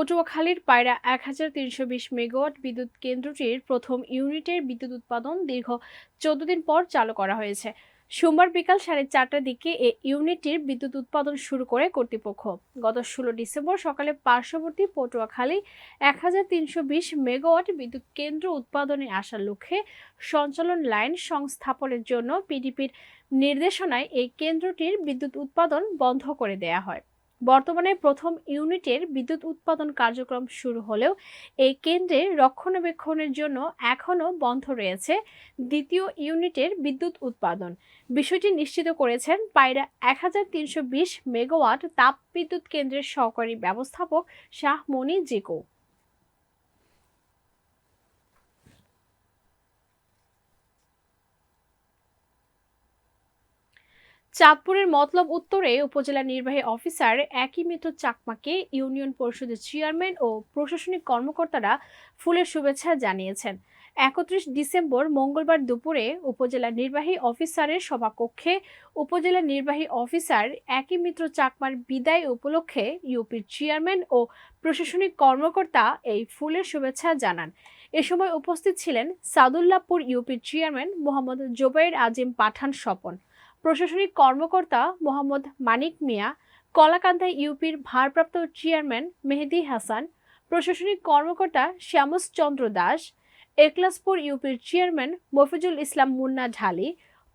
পটুয়াখালীর পায়রা এক হাজার তিনশো বিশ মেগাওয়াট বিদ্যুৎ কেন্দ্রটির প্রথম ইউনিটের বিদ্যুৎ উৎপাদন দীর্ঘ চোদ্দ দিন পর চালু করা হয়েছে। সোমবার বিকাল সাড়ে চারটার দিকে এ ইউনিটটির বিদ্যুৎ উৎপাদন শুরু করে কর্তৃপক্ষ। গত ষোলো ডিসেম্বর সকালে পার্শ্ববর্তী পটুয়াখালী এক হাজার তিনশো বিশ মেগাওয়াট বিদ্যুৎ কেন্দ্র উৎপাদনে আসার লক্ষ্যে সঞ্চালন লাইন সংস্থাপনের জন্য পিডিপির নির্দেশনায় এই কেন্দ্রটির বিদ্যুৎ উৎপাদন বন্ধ করে দেয়া হয়। বর্তমানে প্রথম ইউনিটের বিদ্যুৎ উৎপাদন কার্যক্রম শুরু হলেও এই কেন্দ্রে রক্ষণাবেক্ষণের জন্য এখনও বন্ধ রয়েছে দ্বিতীয় ইউনিটের বিদ্যুৎ উৎপাদন। বিষয়টি নিশ্চিত করেছেন পায়রা এক হাজার তিনশো বিশ মেগাওয়াট তাপ বিদ্যুৎ কেন্দ্রের সহকারী ব্যবস্থাপক শাহ মনি জিকো। চাঁদপুরের মতলব উত্তরে উপজেলা নির্বাহী অফিসার একই মিত্র চাকমাকে ইউনিয়ন পরিষদের চেয়ারম্যান ও প্রশাসনিক কর্মকর্তারা ফুলের শুভেচ্ছা জানিয়েছেন। একত্রিশ ডিসেম্বর মঙ্গলবার দুপুরে উপজেলা নির্বাহী অফিসারের সভাকক্ষে উপজেলা নির্বাহী অফিসার একই মিত্র চাকমার বিদায় উপলক্ষে ইউপির চেয়ারম্যান ও প্রশাসনিক কর্মকর্তা এই ফুলের শুভেচ্ছা জানান। এ সময় উপস্থিত ছিলেন সাদুল্লাপুর ইউপির চেয়ারম্যান মোহাম্মদ জোবাইর আজিম পাঠান স্বপন। প্রশাসনিক কর্মকর্তা মোহাম্মদ মানিক মিয়া কলাকান্দা ইউপির ভারপ্রাপ্ত চেয়ারম্যান মেহেদি হাসান, প্রশাসনিক কর্মকর্তা শ্যামস চন্দ্র দাস, একলাসপুর ইউপির চেয়ারম্যান মফিজুল ইসলাম মুন্না ঢালি,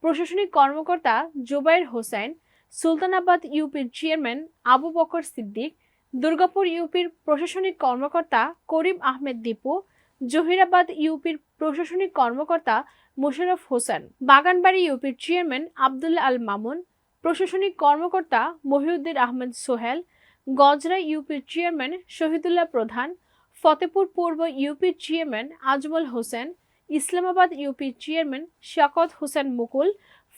প্রশাসনিক কর্মকর্তা জুবাইর হোসেন, সুলতানাবাদ ইউপির চেয়ারম্যান আবু বকর সিদ্দিক, দুর্গাপুর ইউপির প্রশাসনিক কর্মকর্তা করিম আহমেদ দীপু জহিরাবাদ ইউপির প্রশাসনিক কর্মকর্তা মোশারফ হোসেন, বাগানবাড়ি ইউপির চেয়ারম্যান আবদুল্লা আল মামুন, প্রশাসনিক কর্মকর্তা মহিউদ্দিন আহমেদ সোহেল, গজরা ইউপির চেয়ারম্যান শহীদুল্লাহ প্রধান, ফতেপুর পূর্ব ইউপির চেয়ারম্যান আজমল হোসেন, ইসলামাবাদ ইউপির চেয়ারম্যান শাকত হোসেন মুকুল,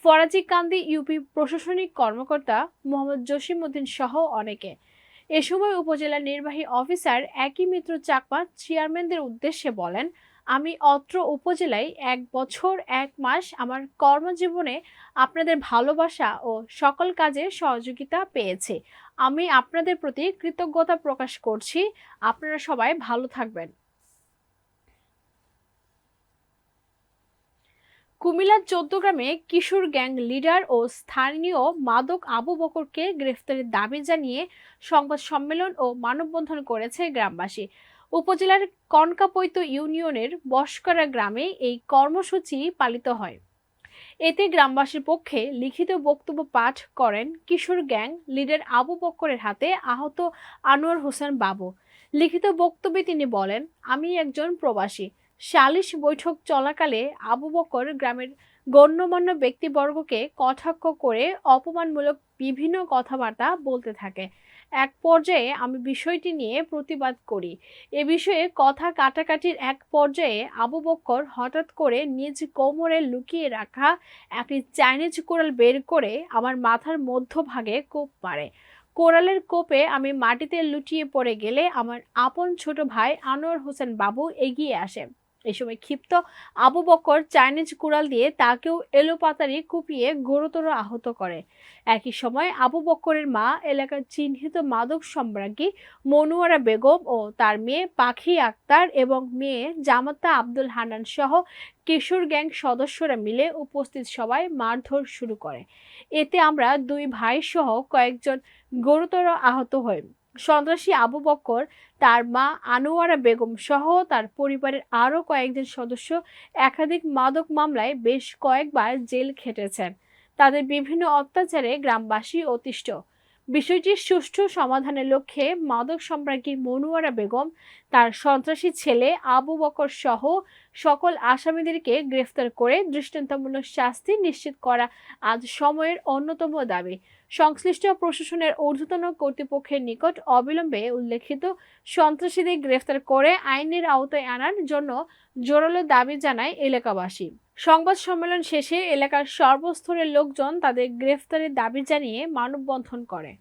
ফরাজি কান্দি ইউপি প্রশাসনিক কর্মকর্তা মোহাম্মদ জসিম উদ্দিন সহ অনেকে। এ সময় উপজেলা নির্বাহী অফিসার একই মিত্র চাকমা চেয়ারম্যানদের উদ্দেশ্যে বলেন, আমি অত্র উপজেলায় এক বছর, এক মাস আমার কর্মজীবনে আপনাদের ভালোবাসা ও সকল কাজে সহযোগিতা পেয়েছে। আমি আপনাদের প্রতি কৃতজ্ঞতা প্রকাশ করছি। আপনারা সবাই ভালো থাকবেন। কুমিল্লার চৌদ্দগ্রামে কিশোর গ্যাং লিডার ও স্থানীয় মাদক আবু বকরকে গ্রেফতারের দাবি জানিয়ে সংবাদ সম্মেলন ও মানববন্ধন করেছে গ্রামবাসী। উপজেলার কনকাপৈত ইউনিয়নের বস্করা গ্রামে এই কর্মসূচি পালিত হয়। এতে গ্রামবাসীর পক্ষে লিখিত বক্তব্য পাঠ করেন কিশোর গ্যাং লিডার আবু বক্করের হাতে আহত আনোয়ার হোসেন বাবু। লিখিত বক্তব্যে তিনি বলেন, আমি একজন প্রবাসী। সালিশ বৈঠক চলাকালে আবু বকর গ্রামের গণ্যমান্য ব্যক্তিবর্গকে কটাক্ষ করে অপমানমূলক বিভিন্ন কথাবার্তা বলতে থাকে। এক পর্যায়ে আমি বিষয়টি নিয়ে প্রতিবাদ করি। এ বিষয়ে কথা কাটাকাটির এক পর্যায়ে আবু বক্কর হঠাৎ করে নিজ কোমরে লুকিয়ে রাখা একটি চাইনিজ কোরাল বের করে আমার মাথার মধ্যভাগে কোপ মারে। কোরালের কোপে আমি মাটিতে লুটিয়ে পড়ে গেলে আমার আপন ছোট ভাই আনোয়ার হোসেন বাবু এগিয়ে আসে। এই সময় ক্ষিপ্ত আবু বক্কর চাইনিজ কুড়াল দিয়ে তাকেও এলোপাতারি কুপিয়ে গুরুতর আহত করে। একই সময় আবু বক্করের মা, এলাকার চিহ্নিত মাদক সম্রাজ্ঞী মনুয়ারা বেগম ও তার মেয়ে পাখি আক্তার এবং মেয়ে জামাতা আব্দুল হানান সহ কিশোর গ্যাং সদস্যরা মিলে উপস্থিত সবাই মারধর শুরু করে। এতে আমরা দুই ভাই সহ কয়েকজন গুরুতর আহত হই। সন্ত্রাসী আবু বক্কর, তার মা আনোয়ারা বেগম সহ তার পরিবারের আরও কয়েকজন সদস্য একাধিক মাদক মামলায় বেশ কয়েকবার জেল খেটেছেন। তাদের বিভিন্ন অত্যাচারে গ্রামবাসী অতিষ্ঠ। বিষয়টির সুষ্ঠু সমাধানের লক্ষ্যে মাদক সম্রাজ্ঞী মনুয়ারা বেগম, তার সন্ত্রাসী ছেলে আবু বকর সহ সকল আসামিদেরকে গ্রেফতার করে দৃষ্টান্তমূলক শাস্তি নিশ্চিত করা আজ সময়ের অন্যতম দাবি। সংশ্লিষ্ট প্রশাসনের ঊর্ধ্বতন কর্তৃপক্ষের নিকট অবিলম্বে উল্লেখিত সন্ত্রাসীদের গ্রেফতার করে আইনের আওতায় আনার জন্য জোরালো দাবি জানায় এলাকাবাসী। সংবাদ সম্মেলন শেষে এলাকার সর্বস্তরের লোকজন তাদের গ্রেফতারের দাবি জানিয়ে মানববন্ধন করে।